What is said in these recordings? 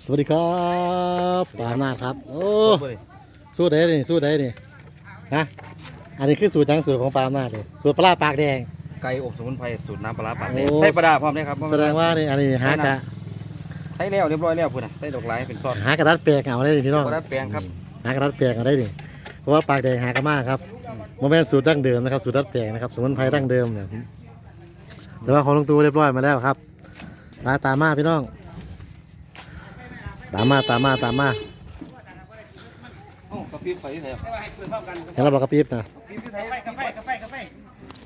สวัสดีครับปานาดครับ โอ้สูตรไหนนี่สูตรไหนนี่ฮะอันนี้คือสูตรจังสูตรของปานาดเลยสูตรปลาร้าปากแดงไก่อบสมุนไพรสูตรน้ำปลาร้าปากแดงโอ้ใส่ปลาร้าพร้อมเลยครับแสดงว่านี่อันนี้หากะใส่แล้วเรียบร้อยแล้วพุ่นน่ะใส่ดอกไม้เป็นซอสหากระดัดแปลกเอาได้ดิพี่น้องปลาร้าแปลงครับหากระดัดแปลกเอาได้ดิเพราะว่าปากแดงหากระมากครับโมเมนต์สูตรดั้งเดิมนะครับสูตรดัดแปลงนะครับสมุนไพรดั้งเดิมเนี่ยแต่ว่าของลุงตูเรียบร้อยมาแล้วครับมาตามมาพี่น้อง ตามมาตามมาตามมาโอ้กระพริบไฟใส่เห็นเราบอกกระปี๊บนะกาแฟกาแฟกาแฟกาแฟ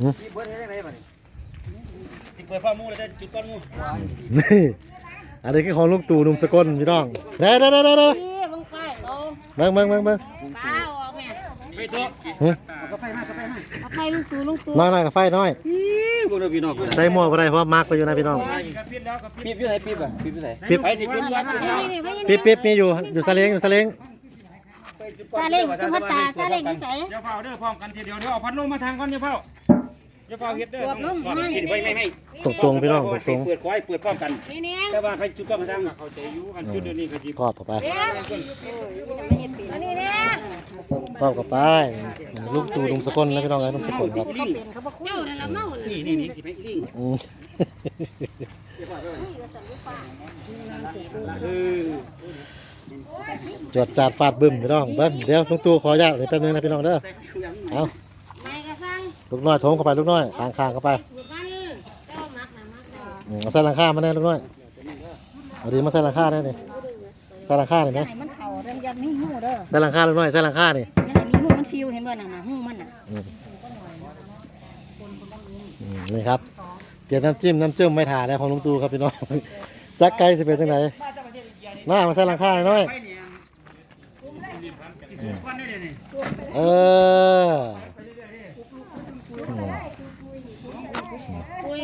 หืมเบิดให้ได้ไหมบัดนี้สิเปิดพ่อมูเลยจะจุดก้อนมูนี่อันนี้คือของลุงตู่หนุ่มสกลพี่น้องเด้อเด้อเด้อเด้อเด้อนี่บังไฟเราเบิ่งเบิ่งเบิ่งเบิ่ง หึกาแฟมากาแฟมากเอาไฟลุงตู่ลุงตู่น้อยน้อยกับไฟน้อยพวกเราพี่น้องพุ่นใส่หม้อบ่ได้เพราะว่ามาร์กไปอยู่นะพี่น้องกระพริบแล้วกระพริบปี๊บอยู่ไหนปี๊บอะปี๊บอยู่ไหนปิ๊บไปสิปิดก่อนนี่นี่นี่ปิ๊บปิ๊บมีอยู่อยู่ซาเล้งอยู่ซาเล้งซาเล้งสุภัตตาซาเล้งนิสัยอย่าเฝ้าเด้อพร้อมกันทีเดียวเดี๋ยวเอาพัดลมมาทางก่อนอย่าเฝ้าอย่าเฝ้าเฮ็ดเด้อกินไปไม่ไม่ตรงตรงๆพี่น้องตรงตรงเปิดควายเปิดพร้อมกันนี่นี่แต่ว่าใครจุดก้อนมาทางเข้าใจอยู่กันจุดเดี๋ยวนี้ก็จิๆครอบเข้าไปเดี๋ยวอันนี้เนี่ย ครอบเข้าไปลุงตู่หนุ่มสกลนะพี่น้องนะหนุ่มสกลครับเป็นเขาบอกเจ้าละเมานี่นี่นี่ไปลิงอืมจวดจาดฟาดบึ้มพี่น้องเบิ่งเดี๋ยวลุงตูขออนุญาตเลยแป๊บนึงนะพี่น้องเด้อเอาลูกน้อยโถมเข้าไปลูกน้อยข้างข้างเข้าไปสูตรมันเจ้ามักนะมักนะอืมเอาใส่หลังคามาแน่ลูกน้อยเอาดีมาใส่หลังคาได้นี่ ใส่หลังคาหน่อยนะให้มันเข่าเรื่องยันมีหูเด้อใส่หลังคาลูกน้อยใส่หลังคานี่นั่นแหละมีหูมันฟิวเห็นบ่นั่นน่ะหูมันน่ะอืมอืมนี่ครับเตรียมน้ำจิ้มน้ำจิ้มไม่ถ่าแล้วของลุงตู่ครับพี่น้องจักไก่สิเป็นจังไดหน้ามาใส่หลังคาหน่อย ไปเนี่ยสิก้อนได้เลยนี่เอออื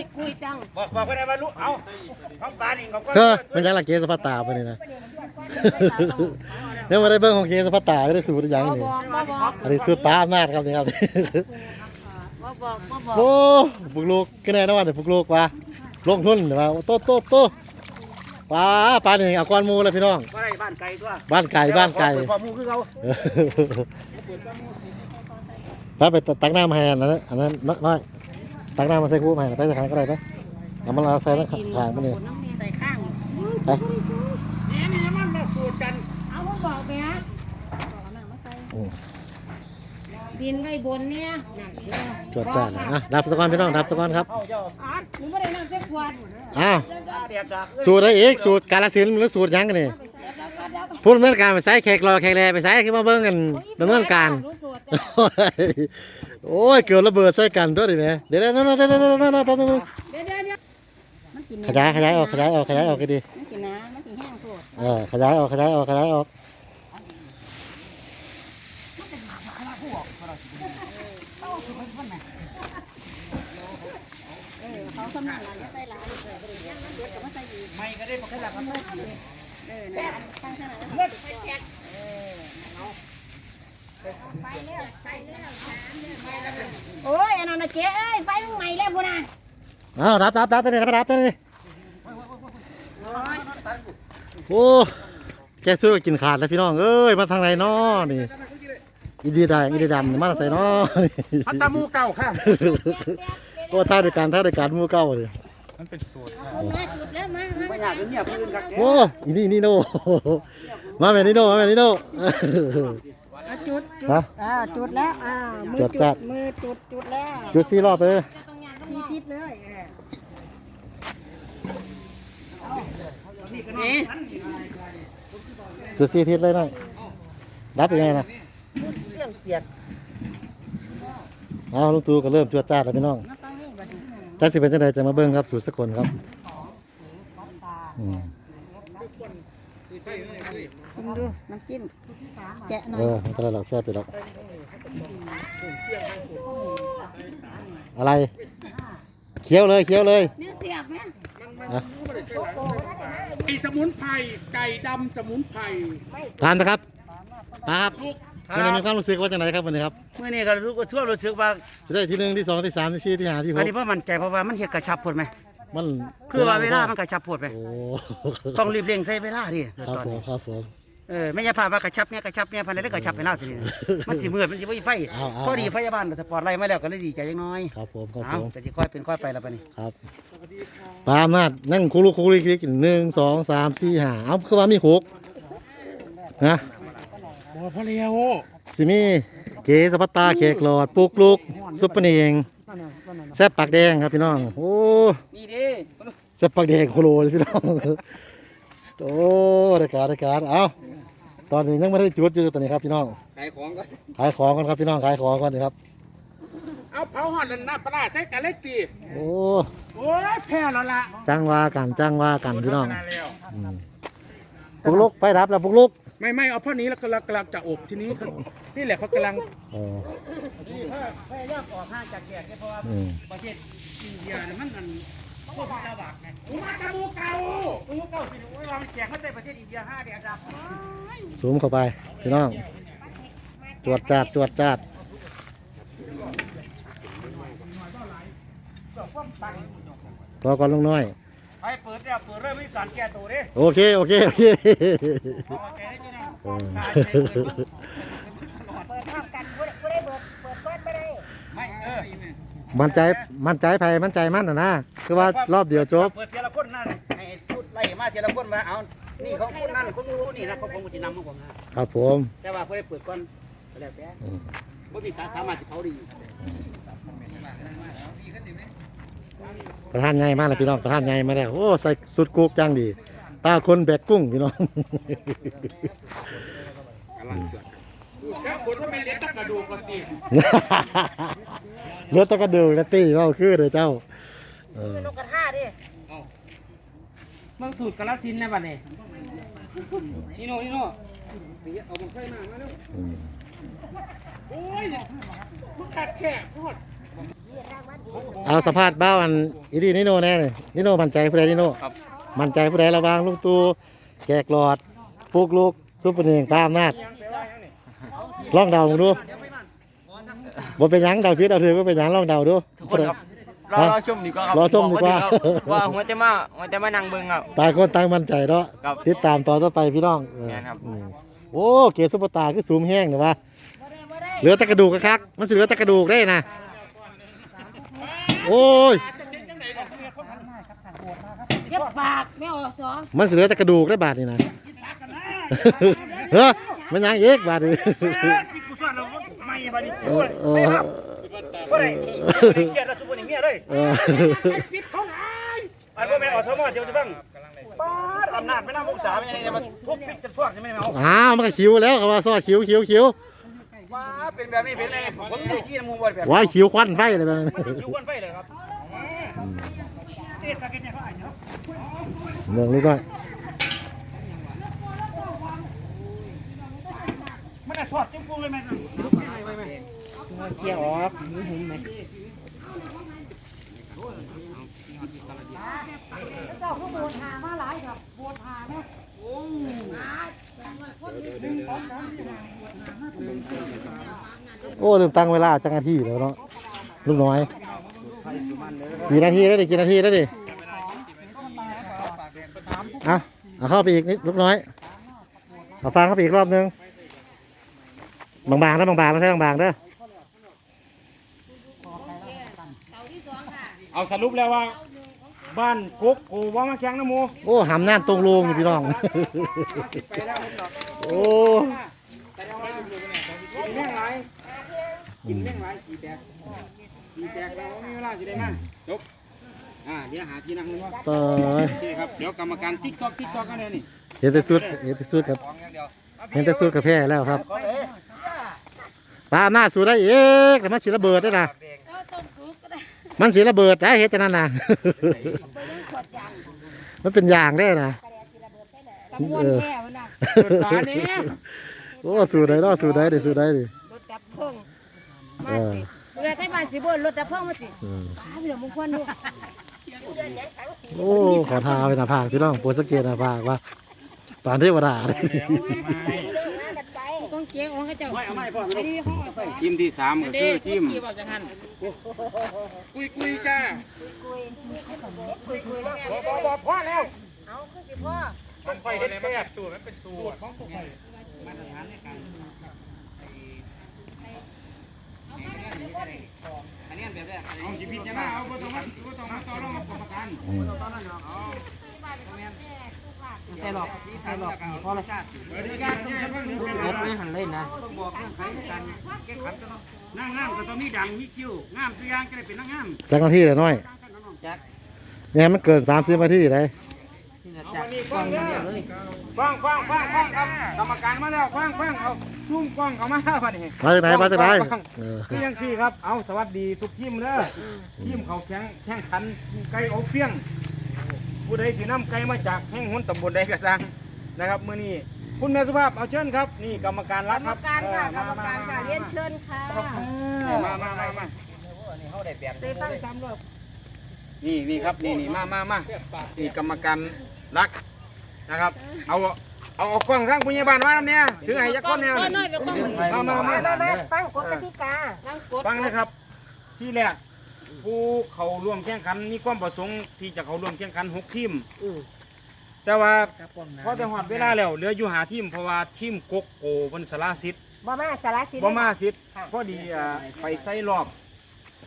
ม คุยคุยจังบอกบอกไปได้ว่าลูกเอาท้องปลานี่เขาก็เฮ้ยมันยังละเกสพัตตาไปนี่นะ เนี่ยมาได้เบิ้งของเกสพัตตาก็ได้สูตรอย่างบ่นี้บอกบ่บอกอันนี้สูตรป้าอำนาจครับนี่ครับ บ่บอกบ่บอกโอ้ปลุกลูกก็แน่นอนเดี๋ยวปลุกลูกว่าลงทุนเดี๋ยวว่าโตโตโตปลาปลานี่เอาก้อนหมูเลยพี่น้องว่าได้บ้านไกลตัวบ้านไก่บ้านไก่เปิดพ่อมูคือเขาเออไปไปตักน้ำมาให้อันนั้นอันนั้นน้อย ตักน้ำมาใส่คู่มาให้ไปสักครั้งก็ได้ปะเอามาเอาใส่แล้วขายมันนี่ใส่ข้างไปนี่นี่มันมาสูตรกัน เอาบ่บอกไปฮะบอกน้ำมาใส่อืมดินไว้บนเนี่ยนั่นเด้อจวดจ้าเลยอะดับสะกอนพี่น้องดับสะกอนครับเอาเจ้าอ๋อหนูไม่ได้นั่งเส้นขวดอ้าวเดียดดักสูตรอะไรอีกสูตรกาลสินธุ์หรือสูตรหยังกันนี่พูดดำเนินการไปใส่แขกรอแขกแลไปใส่ขึ้นมาเบิ่งกันดำเนินการรู้สูตร โอ้ยเกิดระเบิดใส่กันตัวดิแม่เดี๋ยวเดี๋ยวเดี๋ยวเดี๋ยวเดี๋ยวเดี๋ยวแป๊บนึงเดี๋ยวเดี๋ยวเดี๋ยวมันกินขยายขยายออกขยายออกขยายออกก็ดีมันกินนะมันกินแห้งโพดเออขยายออกขยายออกขยายออกเออเขาสำนักอะไรใส่หลายเลยยังมันเดือดกับมันใส่ดีไม่ก็ได้มาขนาดนั้นเออนะข้งขนาดนั้นไปแจก โอ้ยอันนั้นนะเจ๊เอ้ยไฟมึงใหม่แล้วพุ่นน่ะอ้าวรับรับรับตัวนี้รับรับตัวนี้โอ้แกช่วยกินขาดแล้วพี่น้องเอ้ยมาทางไหนน้อนี่อีดีได้อีดีดำมาทางไหนน้อพัตตามูเก่าค่ะโอ้ท่าด้วยกันท่าด้วยกันหมู่เก้าเลยมันเป็นสูตรเอามาจุดแล้วมามาอยากเงียบพื้นครับโอ้อีนี่นี่โนมาแม่นี่โนมาแม่นี่โนเอาจุดจุดฮะ อ่าจุดแล้วอ่ามือจุจุดจ้ะดมือจุดจุดแล้วจุดสี่รอบไปเลยทีทิศเลยเออจุดสี่ทิศเลยหน่อยรับยังไงนะเครื่องเปียกเอาลูกตูก็เริ่มจวดจ้าดแล้วพี่น้องมาฟังนี่บัดนี้จักสิเป็นจังไดจะมาเบิ่งครับสูตรสกลครับอืม ชิมดูน้ำจิ้มแจะหน่อเอยอมันก็ได้หรอกแซ่บไปหรอกอะไรเคี้ยวเลยเคี้ยวเลยเนื้อเสียบไหมนะไก่สมุนไพรไก่ดำสมุนไพรทานนะครับมาครับวันนี้มีความรู้สึกว่าจังไดครับวันนี้ครับเมื่อนี้ก็รู้ก็ทั่วรู้สึกว่า จะได้ที่หนึ่งที่สองที่สามที่สี่ที่ห้าที่หอันกนี้เพราะมันใจเพราะว่ามันเห็ดกระชับพดไหม มันคือว่าเวลามันกระชับปวดไปโอ้ต้องรีบเร่งใส่เวลาดิครับตอนผมนี้ครับผม เออไม่ใช่พาว่ากระชับเนี่ยกระชับเนี่ยพันธุ์ได้กระชับไปแล้วทีนี้มันสิมืดมันสิบ่มีไฟเอาเอา พอดีพยาบาลสปอร์ตไล่มาแล้วก็เลยดีใจจังน้อยครับผมครับเอาผมแต่สิค่อยเป็นค่อยไปแล้วปะนี่ครับปลามาดนั่งคุรุคุรุคลิกหนึ่งสองสามสี่ห้าเอาคือว่ามีหกนะบ่พอแล้วสิมีเกสปัตตาเขกหลอดปุกลุกซุปเปอร์เนียงแซ่บปากแดงครับพี่น้องโอ้นี่ดิแซ่บปากแดงโคโลเลยพี่น้องโอ้รายการรายการเอา ตอนนี้ยังไม่ได้จุดอยู่ตอนนี้ครับพี่น้องขายของก็ขายของกันครับพี่น้องขายของกันนี่ครับ เอาเผาหอดน้ำปลาร้าใส่กันเล็กตีโอ้โอ้ยแพ้แล้วล่ะจ้างว่ากันจ้างว่ากันพี่น้องมาแล้วอืมปุกลุกไปรับแล้วปุกลุกไม่ไม่เอาพ่อนี้แล้วก็กำลังจะอบทีนี้เขานี่แหละเขากำลังอ๋อพยายามออกห่างจากแขกเพราะว่าอืม ประเทศอินเดียเนี่ยมัน มันโคตรระบาดไงอุมากระมูเก่ากูเก้าสิเวลามันแขกเขาในประเทศอินเดียห้าแดดดับซูมเข้าไปพี่น้องตรวจจัดตรวจจัดรอก่อนลงน้อยไปเปิดเนี่ยเปิดเริ่มมีการแก้ตัวดิโอเค โอเค โอเคเอาแก้ได้ยังไงเออ เปิดพร้อมกันบ่ได้บ่ได้เปิดเปิดเปิดบ่ได้ ไม่เออ มั่นใจมั่นใจไผมั่นใจมั่นนะนะคือว่ารอบเดียวจบเปิดทีละคนนั่นให้พูดไล่มาทีละคนมาเอานี่เขาคนนั่นคนนู้นนี่นะเขาผมจะนำของผมนะครับผมแต่ว่าเพื่อได้เปิดก่อนก็แล้วแต่อืมบ่มีสาสามารถที่เขาดีประธานใหญ่มากเลยพี่น้องประธานใหญ่มาแล้วโอ้ใส่สุดกุกจังดี ตาคนแบกกุ้งพี่น้องแค่คนที่เป็นเล็กตะกระดูกก่อนตี เลือดตะกระดูกนะตี้เว่าคือเลยเจ้าเออนกกระทาดิเมืองสูตรกระสินนะบัดนี้นี่โน่นี่โน่เอาบังไฟมามาเร็วอืมโอ้ยมึงขาดแค่พอดเอาสภาพบ้าวันอีดีนิโน่แน่เลยนิโน่มั่นใจผู้ใดนิโน่มั่นใจผู้ใดระวางลุงตูแกกหลอดปลูกลูกซุปเปอร์เนียงตามนาดลองเดาดู บ่เป็นหยังเดาพิษเอาถือว่าเป็นหยังลองเดาดูทุกคนครับรอรอชมดีกว่าครับรอชมดีกว่าบอกไว้เถอะครับว่าหัวจะมาหัวจะมานั่งเบิ่งครับ ต่างคนต่างมั่นใจเนาะครับติดตามต่อต่อไปพี่น้องเออแม่นครับ อืมโอ้เกศซุปเปอร์ตาร์คือสูงแห้งเนอะวะบ่ได้บ่ได้เหลือแต่กระดูกคักๆมันสิเหลือแต่กระดูกได้นะโอ้ยเจ็บปากไม่ออกสองมันสิเหลือแต่กระดูกได้บาทนี่นะ เฮ้ยมันยังอีกบาทนี่กูสอนเรา ไม่บาดนี้เอกูอเอไม่อครับบ่ได้เกลียดแล้วสุบนี่เมียเลยเอออันบ่แม่นอสมอเดี๋ยวจะฟังป๊าดอำนาจไม่น่ามุกษาไม่ยังไงมาทุบปิดกันสวกใช่ไหมเอาอ้าวมันก็คิวแล้วเขาว่าซ้อคิวคิวคิวว้าเป็นแบบนี้เป็นอะไรผมไม่ได้ขี้น้ำมูกบ่แบบไว้คิวควันไฟเลยมันมันจะคิวกันไฟเลยครับเอ็ดปากเก็ตเนี่ยเขาอ่านเนาะเมืองลูกก็ มันจะ สอดจิ้มกูเลยไหมไม่ไม่เกี่ยวออกนี่หุ่มไหมเจ้าผู้โบนหามาหลายครับโบนหานะโอ้ลืมตั้งเวลาจังนาทีแล้วเนาะลูกน้อยกี่นาทีได้ดิกี่นาทีได้ดิเอาเอาเข้าไปอีกนิดลูกน้อยเอาฟังเข้าไปอีกรอบนึง บางๆนะบางๆไม่ใช่บางๆเด้อเอาสรุปแล้วว่า บ้านกุ๊กกูว่ามาแข่งน้ำหมูโอ้หำน่านตรงโลงอยู่พี่น้องไปแล้วผมดอกโอ้กินแม่งไรกินแม่งไรกี่แตกกี่แตกเราไม่มีเวลาสิได้มาจบอ่าเดี๋ยวหาที่นั่งเลยว่าตายโอเคครับเดี๋ยวกรรมการติ๊กตอกติ๊กตอกกันเลยนี่เห็นแต่สุดเห็นแต่สุดครับเห็นแต่สุดกับแพ้แล้วครับ ปลาหน้าสู้ได้เอ๊ะแต่มันสีระเบิดได้นะเอาต้มสุกก็ได้มันสีระเบิดได้เห็นแต่นั่นนะ ไปยังขวดยางมันเป็นยางได้นะ กระมวลแก้วน่ะเปิดฝานี้โอ้สู้ได้เนาะสู้ได้ดิสู้ได้ดิรถดับเพลิงมาสิเรือไทยบ้านสิบ่นรถดับเพลิงมาสิอืมป้าพี่เหลือมงคลดูโอ้ขอทาไปหน้าผากพี่น้องโปรสเกตหน้าผากว่าปานเทวดาเลย ต้องเจ๊ของเขาเจ้าไม่เอาไม่พ่ออันนี้ห้องสอนทีมที่สามก็คือทีมกี่บอกจังหันกุยกุยจ้าคุยคุยคุยแล้วบอบอบอพอแล้วเอาคือสิพ่อมันไฟเฮ็ดแซ่บสูตรมันเป็นสูตรของผมมาตรฐานในการอันนี้แบบแรกเอาสิพิจารณาเอาบ่ต้องมาบ่ต้องมาต่อรองกับกรรมการอืมใช่หรอ กใช่หรอกพอละชาติเออดีการต้องให้เบิ่งดูกันรถไม่หันเลยนะต้องบอกเรื่องใครในการแก้ขันต้องนั่งงามก็ต้องมีดังมีคิ้วงามตัวอย่างก็ได้เป็นนั่งงามจักนาทีเลยน้อยจักเนี่ยมันเกิน30นาทีเลยที่จะเอาจักวันนี้กล้ฟัองงเดีเด้ยวอเลยฟังฟังฟังฟังครับกรรมการมาแล้วฟังฟังเอาซุ่มกล้องเข้ามาบัดนี้มาจากไหนมาจากไหนฟังเออคือยังสี่ครับ เอาสวัสดีทุกทีมเด้อทีมเขาแข่งแข่งขันไก่อบเฟียง ผู้ใดสินำไก่มาจากแห่งหุนตำบลใดก็สร้างนะครับมื้อนี้คุณแม่สุภาพเอาเชิญครับ นี่กรรมการกรัรกรคมรับการค่ะกเอรอรมการค่ะเรียนเชิญค่ะมามามามาเตะฟังสามรอบนี่นี่ครับนี่นี่มามามานี่กรรมการรักนะครับ เอาเอาเอากล้องทางพยาบาลมาน้ำเนี่ยถือให้ยักษ์คนแนวก็นี่น้อยไปกล้องมามามามามาฟังกฎกติกาฟังกฎฟังนะครับ ที่แรก ผู้เขาร่วมแข่งขันมีความประสงค์ที่จะเขาร่วมแข่งขันหกทีมแต่ว่าพอจะหอดเวลาแล้วเหลืออยู่หาทีมเพราะว่าทีมกกโกมันสละสิทธิ์บ่มาสารสิบ่มาสิทธิ์พอดีอ่าไปใส่รอบ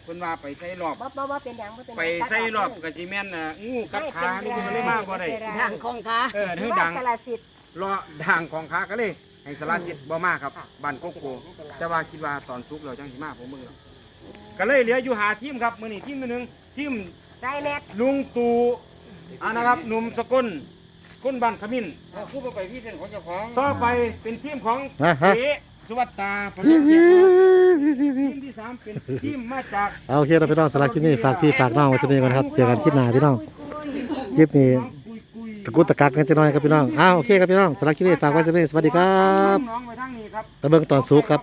เพิ่นว่าไปใส่รอบ บ่บ่บ่เป็นหยังบ่เป็นหยังไปใส่รอบก็สิแม่นอะงูกัดขานี่เพิ่นก็เลยมาบ่ได้ดังของขาเออหรืคืออว่าดัง สารสิทธิ์รอด่างของขาก็เลยให้สละสิทธิ์บ่มาครับบ้านกกโกแต่ว่าคิดว่าตอนสุกแล้วจังสิมาผมมึงแล้ว ก็เลยเหลืออยู่หาทีมครับมื้อนี้ทีมหนึงทีมใส่แมทลุงตู่อ่านะครับหนุ่มสกุลคนบ้านขมิ้นคู่ไปพี่เป็นของเจ้าของ ต่อไปเป็นทีมของฮะฮะ เอ๋สวัสตาประชาเกียรติทีมที่สามเป็นทีมมาจาก เอาโอเคเราพี่น้องสำหรับคลิปนี้ฝากพี่ฝากน้องไว้สักนิดก่อนครับเจอกันคลิปหน้าพี่น้องคลิปนี้กุยกุยตะกุกตะกักกันจะน้อยครับพี่น้องอ้าวโอเคครับพี่น้องสำหรับคลิปนี้ฝากไว้สักนิดสวัสดีครับน้องๆไปทางนี้ครับ ตะเบิงตอนสุกครับ